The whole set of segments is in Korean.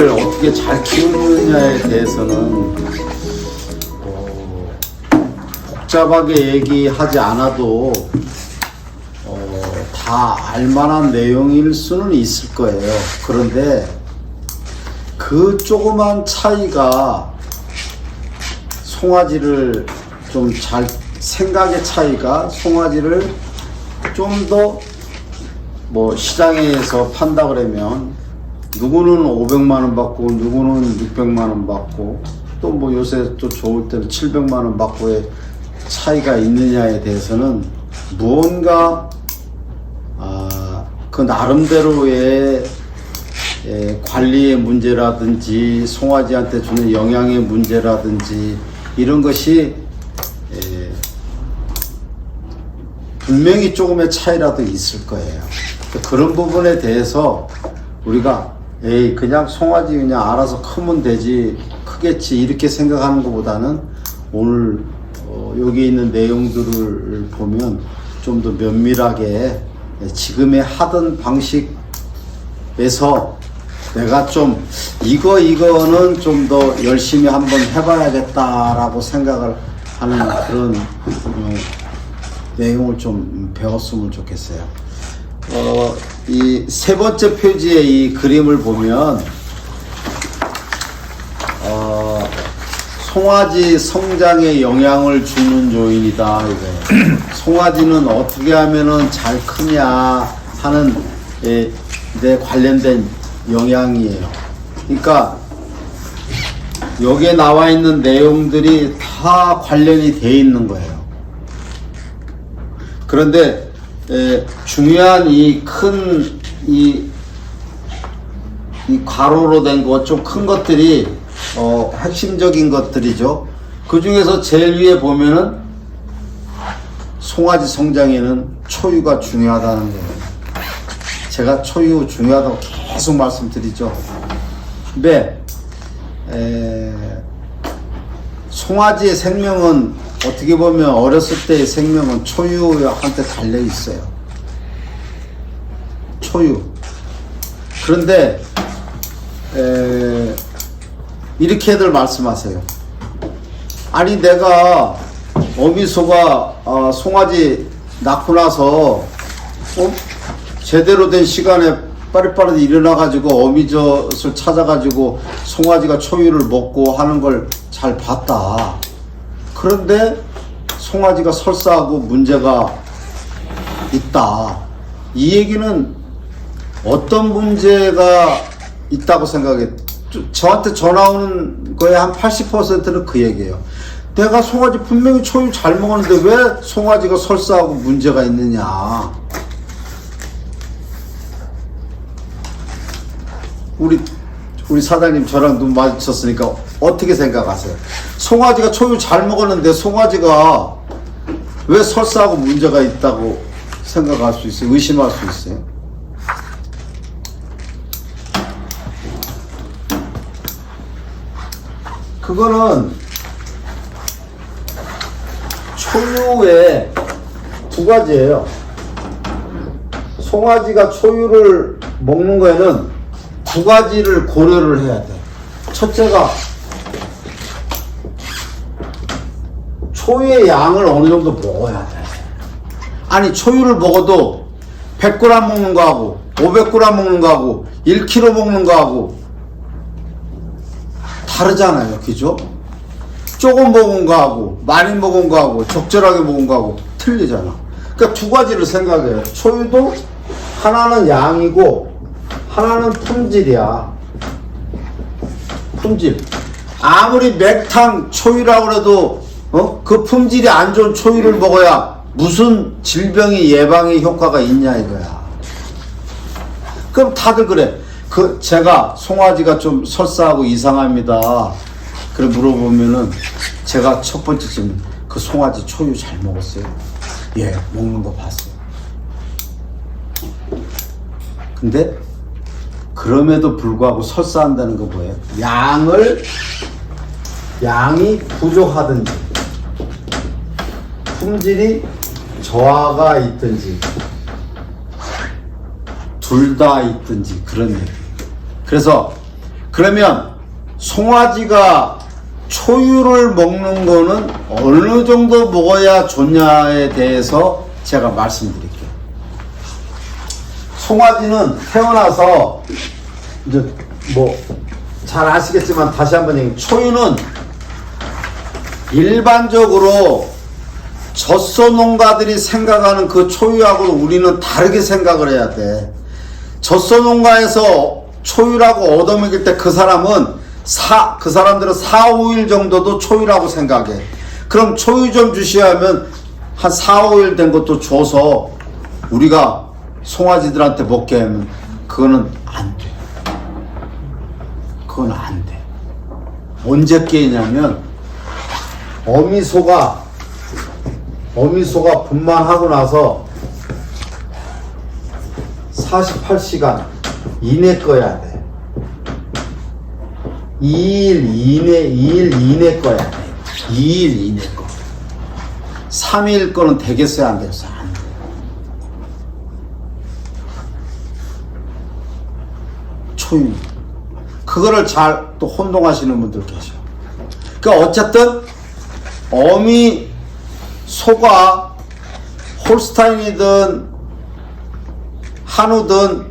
송아지를 어떻게 잘 키우느냐에 대해서는 어, 복잡하게 얘기하지 않아도 어, 다 알만한 내용일 수는 있을 거예요. 그런데 그 조그만 차이가 송아지를 좀 잘 생각의 차이가 송아지를 좀더뭐 시장에서 판다 그러면 누구는 500만 원 받고 누구는 600만 원 받고 또 뭐 요새 또 좋을 때는 700만 원 받고의 차이가 있느냐에 대해서는 무언가 아, 그 나름대로의 에, 관리의 문제라든지 송아지한테 주는 영양의 문제라든지 이런 것이 에, 분명히 조금의 차이라도 있을 거예요. 그런 부분에 대해서 우리가 에이 그냥 송아지 그냥 알아서 크면 되지 크겠지 이렇게 생각하는 것보다는 오늘 어, 여기 있는 내용들을 보면 좀 더 면밀하게 지금의 하던 방식에서 내가 좀 이거 이거는 좀 더 열심히 한번 해봐야겠다라고 생각을 하는 그런 어, 내용을 좀 배웠으면 좋겠어요. 어, 이 세 번째 표지의 이 그림을 보면 어, 송아지 성장에 영향을 주는 요인이다. 이거예요. 송아지는 어떻게 하면은 잘 크냐 하는 에, 데 관련된 영향이에요. 그러니까 여기에 나와 있는 내용들이 다 관련이 돼 있는 거예요. 그런데 에, 중요한 이 큰이이 가로로 된 것 좀 큰 것들이 어, 핵심적인 것들이죠. 그 중에서 제일 위에 보면은 송아지 성장에는 초유가 중요하다는 거예요. 제가 초유 중요하다고 계속 말씀드리죠. 근데 에, 송아지의 생명은 어떻게 보면 어렸을 때의 생명은 초유한테 달려 있어요. 초유. 그런데 에, 이렇게들 말씀하세요. 아니 내가 어미소가 어, 송아지 낳고 나서 어? 제대로 된 시간에 빠릿빠릿 일어나가지고 어미젖을 찾아가지고 송아지가 초유를 먹고 하는 걸 잘 봤다. 그런데 송아지가 설사하고 문제가 있다. 이 얘기는 어떤 문제가 있다고 생각해? 저- 저한테 전화 오는 거의 한 80%는 그 얘기예요. 내가 송아지 분명히 초유 잘 먹었는데 왜 송아지가 설사하고 문제가 있느냐. 우리 우리 사장님 저랑 눈 마주쳤으니까 어떻게 생각하세요? 송아지가 초유 잘 먹었는데 송아지가 왜 설사하고 문제가 있다고 생각할 수 있어요? 의심할 수 있어요? 그거는 초유의 두 가지예요. 송아지가 초유를 먹는 거에는 두 가지를 고려를 해야 돼. 첫째가 초유의 양을 어느 정도 먹어야 돼. 아니 초유를 먹어도 100g 먹는 거하고 500g 먹는 거하고 1kg 먹는 거하고 다르잖아요. 그죠? 조금 먹은 거하고 많이 먹은 거하고 적절하게 먹은 거하고 틀리잖아. 그러니까 두 가지를 생각해요. 초유도 하나는 양이고 하나는 품질이야. 품질. 아무리 맥탕 초유라고 해도 어? 그 품질이 안 좋은 초유를 먹어야 무슨 질병이 예방의 효과가 있냐 이거야. 그럼 다들 그래. 그 제가 송아지가 좀 설사하고 이상합니다. 그래 물어보면은 제가 첫 번째 질문 그 송아지 초유 잘 먹었어요? 예, 먹는 거 봤어요. 근데 그럼에도 불구하고 설사한다는 거 뭐예요? 양을 양이 부족하든지 품질이 저하가 있든지 둘 다 있든지 그런 얘기. 그래서 그러면 송아지가 초유를 먹는 거는 어느 정도 먹어야 좋냐에 대해서 제가 말씀드릴게요. 송아지는 태어나서 이제 뭐 잘 아시겠지만 다시 한번 얘기 초유는 일반적으로 젖소 농가들이 생각하는 그 초유하고 우리는 다르게 생각을 해야 돼. 젖소 농가에서 초유라고 얻어먹일 때 그 사람은 사, 그 사람들은 4, 5일 정도도 초유라고 생각해. 그럼 초유 좀 주시야 하면 한 4, 5일 된 것도 줘서 우리가 송아지들한테 먹게 하면 그거는 안 돼. 그건 안 돼. 언제 깨냐면 어미소가 어미소가 분만하고 나서 48시간 이내 꺼야 돼. 2일 이내, 2일 이내 꺼야 돼. 2일 이내 거. 3일 거는 되겠어요? 안 되겠어 초유. 그거를 잘 또 혼동하시는 분들 계셔. 그러니까 어쨌든 어미 소가 홀스타인이든 한우든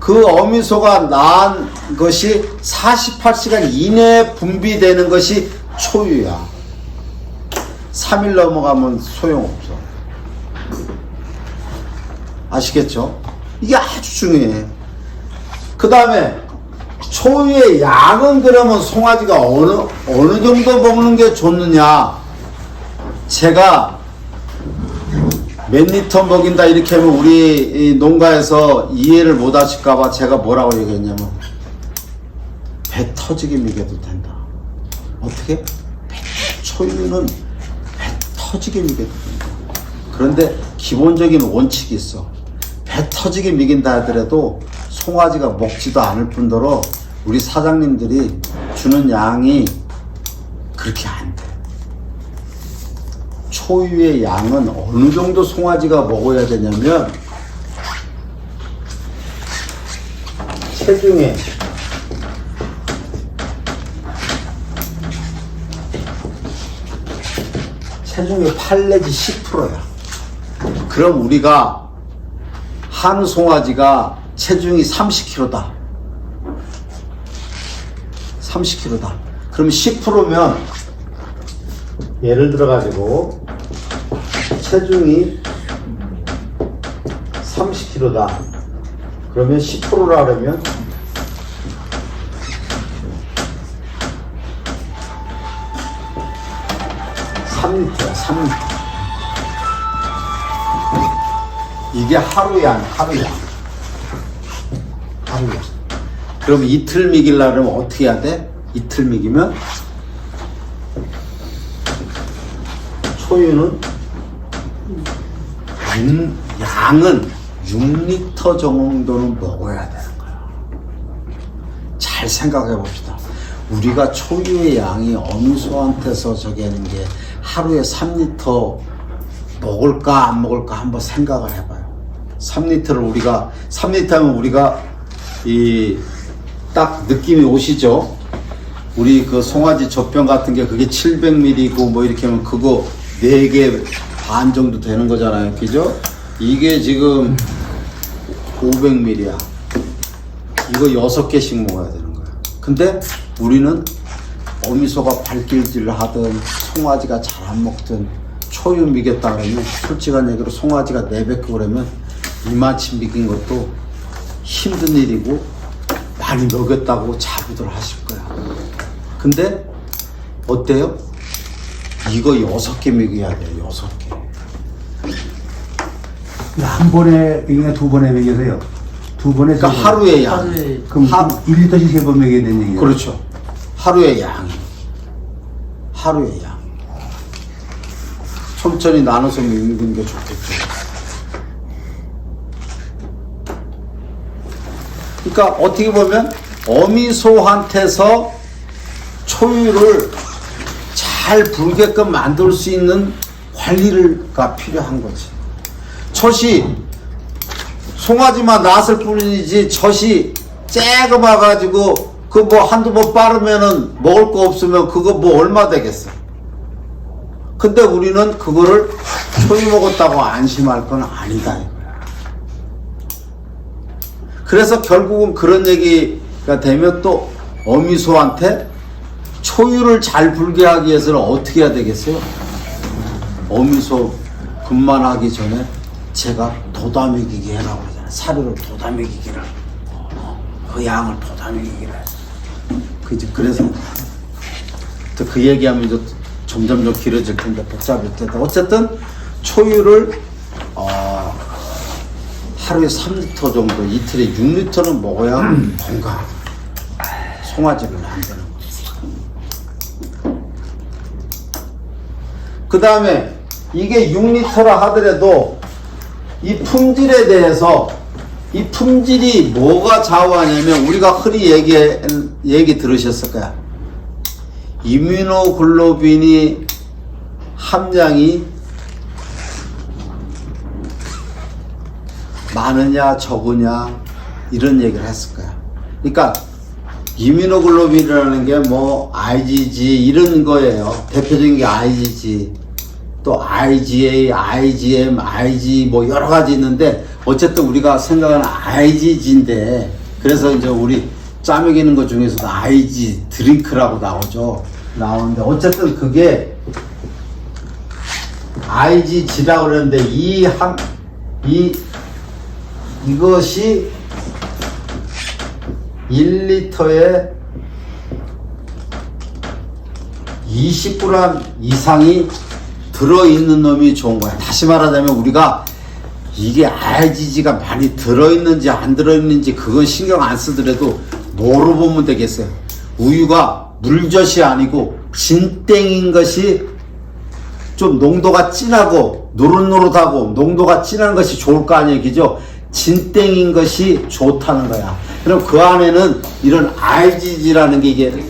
그 어미소가 낳은 것이 48시간 이내에 분비되는 것이 초유야. 3일 넘어가면 소용없어. 아시겠죠? 이게 아주 중요해. 그 다음에 초유의 양은 그러면 송아지가 어느, 어느 정도 먹는 게 좋느냐. 제가 몇 리터 먹인다 이렇게 하면 우리 이 농가에서 이해를 못 하실까봐 제가 뭐라고 얘기했냐면 배 터지게 먹여도 된다. 어떻게? 배, 초유는 배 터지게 먹여도 된다. 그런데 기본적인 원칙이 있어. 배 터지게 먹인다 하더라도 송아지가 먹지도 않을 뿐더러 우리 사장님들이 주는 양이 그렇게 안 돼. 초유의 양은 어느 정도 송아지가 먹어야 되냐면 체중에 체중의 8 내지 10%야. 그럼 우리가 한 송아지가 체중이 30kg다. 30kg다. 그럼 10%면 예를 들어 가지고 체중이 30kg다. 그러면 10%라 그러면 삼리터야 3리터. 이게 하루 양, 하루 양. 하루 양. 그럼 이틀 미길라 그러면 어떻게 해야 돼? 이틀 미기면 초유는 양, 양은 6리터 정도는 먹어야 되는 거야. 잘 생각해 봅시다. 우리가 초유의 양이 어미소한테서 저기 하는 게 하루에 3리터 먹을까 안 먹을까 한번 생각을 해봐요. 3리터를 우리가 3리터면 우리가 이 딱 느낌이 오시죠? 우리 그 송아지 젖병 같은 게 그게 700ml고 뭐 이렇게 하면 그거 4개 반 정도 되는 거잖아요. 그죠? 이게 지금 500ml야. 이거 6개씩 먹어야 되는 거야. 근데 우리는 어미소가 발길질을 하든 송아지가 잘 안 먹든 초유 미겠다 그러면 솔직한 얘기로 송아지가 내뱉고 그러면 이만치 미긴 것도 힘든 일이고 많이 먹였다고 자부들 하실 거야. 근데 어때요? 이거 여섯 개 먹여야 돼, 여섯 개. 한 번에 그러니까 두 번에 먹여서요. 두 번에 그러니까 세 번. 하루에 양. 하루에 그럼 하, 1리터씩 세 번 먹여야 되는 얘기예요. 그렇죠. 하루의 양. 하루의 양. 천천히 나눠서 먹는 게 좋겠죠. 그러니까 어떻게 보면 어미소한테서 초유를 잘 불게끔 만들 수 있는 관리가 필요한 거지. 젖이 송아지만 낳았을 뿐이지 젖이 째그마 가지고 그그뭐 한두 번 빠르면은 먹을 거 없으면 그거 뭐 얼마 되겠어. 근데 우리는 그거를 초이 먹었다고 안심할 건 아니다. 그래서 결국은 그런 얘기가 되면 또 어미소한테 초유를 잘 불게 하기 위해서는 어떻게 해야 되겠어요? 어미소 근만하기 전에 제가 도다미기게 해라고 그러잖아요. 사료를 도다미기기를 그 양을 도다미기기를 그지 그래서 또 그 얘기하면 이제 점점 더 길어질 텐데 복잡할 텐데 어쨌든 초유를 어, 하루에 3리터 정도 이틀에 6리터는 먹어야 건강 송아지를 만드는 거지. 그 다음에 이게 6리터라 하더라도 이 품질에 대해서 이 품질이 뭐가 좌우하냐면 우리가 흔히 얘기, 얘기 들으셨을 거야. 이뮤노글로빈이 함량이 많으냐 적으냐 이런 얘기를 했을 거야. 그러니까 이뮤노글로빈이라는 게 뭐 IgG 이런 거예요. 대표적인 게 IgG 또 IgA, IgM, IG 뭐 여러 가지 있는데 어쨌든 우리가 생각하는 IgG인데 그래서 이제 우리 짜먹이는 것 중에서도 IG 드링크라고 나오죠. 나오는데 어쨌든 그게 IgG라고 그러는데 이 한, 이, 이것이 1리터에 20g 이상이 들어있는 놈이 좋은 거야. 다시 말하자면 우리가 이게 IgG가 많이 들어있는지 안 들어있는지 그건 신경 안 쓰더라도 뭐로 보면 되겠어요. 우유가 물젖이 아니고 진땡인 것이 좀 농도가 진하고 노릇노릇하고 농도가 진한 것이 좋을 거 아니에요. 그죠? 진땡인 것이 좋다는 거야. 그럼 그 안에는 이런 IgG라는 게 이게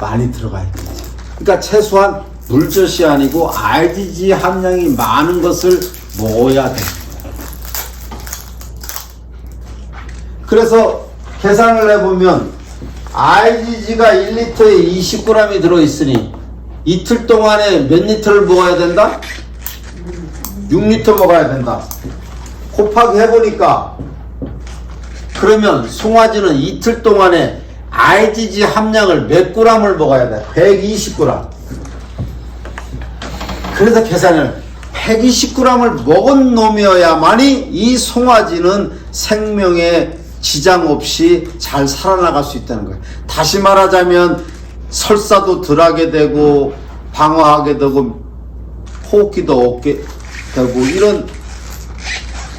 많이 들어가 있겠지. 그러니까 최소한 물젖이 아니고 IgG 함량이 많은 것을 먹어야 돼. 그래서 계산을 해보면 IgG가 1리터에 20g이 들어있으니 이틀 동안에 몇 리터를 먹어야 된다? 6리터 먹어야 된다. 곱하기 해보니까 그러면 송아지는 이틀 동안에 IgG 함량을 몇 g을 먹어야 돼? 120g. 그래서 계산을 120g을 먹은 놈이어야만이 이 송아지는 생명에 지장 없이 잘 살아나갈 수 있다는 거예요. 다시 말하자면 설사도 덜하게 되고 방어하게 되고 호흡기도 없게 되고 이런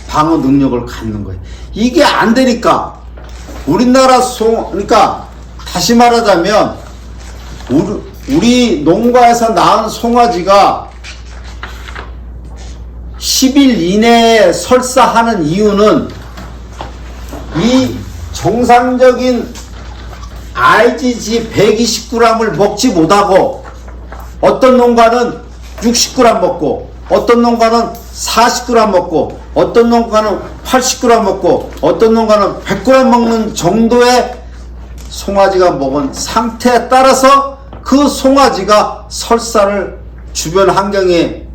방어 능력을 갖는 거예요. 이게 안 되니까 우리나라 송 그러니까 다시 말하자면 우리, 우리 농가에서 낳은 송아지가 10일 이내에 설사하는 이유는 이 정상적인 IgG 120g을 먹지 못하고 어떤 농가는 60g 먹고 어떤 농가는 40g 먹고 어떤 농가는 80g 먹고 어떤 농가는 100g 먹는 정도의 송아지가 먹은 상태에 따라서 그 송아지가 설사를 주변 환경에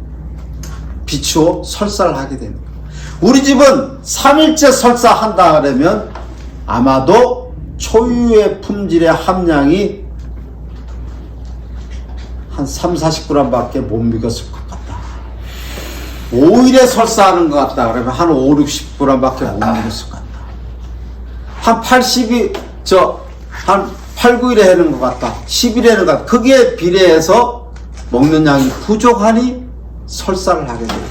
비추어 설사를 하게 됩니다. 우리 집은 3일째 설사한다 그러면 아마도 초유의 품질의 함량이 한 3, 40g 밖에 못 같다. 5일에 설사하는 것 같다 그러면 한 5, 60g 밖에 못 먹었을 것 같다. 한 80이, 저, 한 8, 9일에 하는 것 같다. 10일에 하는 것 같다. 그게 비례해서 먹는 양이 부족하니 설사를 하게 됩니다.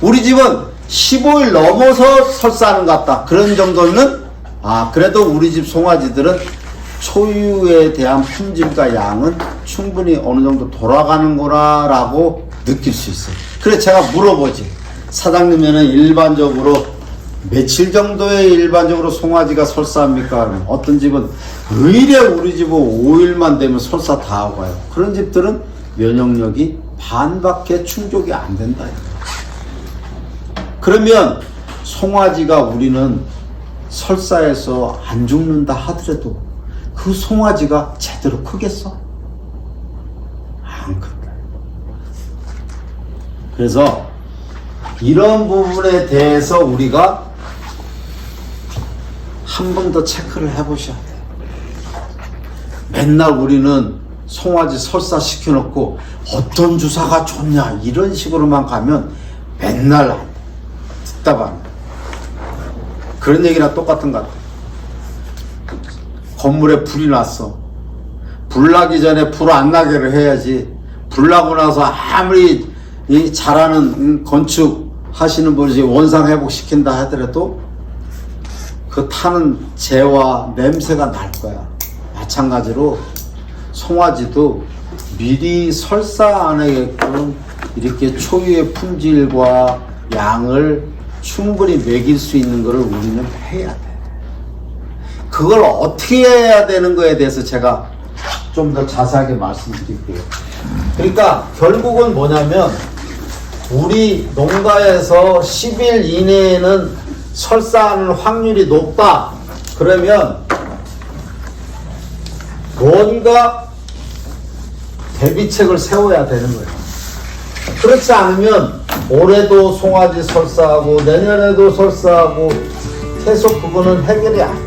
우리 집은 15일 넘어서 설사하는 것 같다. 그런 정도는, 아, 그래도 우리 집 송아지들은 초유에 대한 품질과 양은 충분히 어느 정도 돌아가는구나 라고 느낄 수 있어요. 그래서 제가 물어보지. 사장님에는 일반적으로 며칠 정도에 일반적으로 송아지가 설사합니까? 어떤 집은 의뢰 우리 집은 5일만 되면 설사 다 하고 가요. 그런 집들은 면역력이 반밖에 충족이 안 된다. 그러면 송아지가 우리는 설사해서 안 죽는다 하더라도 그 송아지가 제대로 크겠어? 안 큰다. 그래서 이런 부분에 대해서 우리가 한 번 더 체크를 해보셔야 돼요. 맨날 우리는 송아지 설사 시켜놓고 어떤 주사가 좋냐 이런 식으로만 가면 맨날 안 돼. 듣다 보면 그런 얘기랑 똑같은 것 같아. 건물에 불이 났어. 불 나기 전에 불 안 나게를 해야지. 불 나고 나서 아무리 이 잘하는 음, 건축 하시는 분이 원상 회복 시킨다 하더라도 그 타는 재와 냄새가 날 거야. 마찬가지로 송아지도 미리 설사 안 하게끔 이렇게 초유의 품질과 양을 충분히 먹일 수 있는 것을 우리는 해야 돼. 그걸 어떻게 해야 되는 거에 대해서 제가 좀 더 자세하게 말씀드릴게요. 그러니까 결국은 뭐냐면 우리 농가에서 10일 이내에는 설사하는 확률이 높다. 그러면 뭔가 대비책을 세워야 되는 거예요. 그렇지 않으면 올해도 송아지 설사하고 내년에도 설사하고 계속 그거는 해결이 안 돼.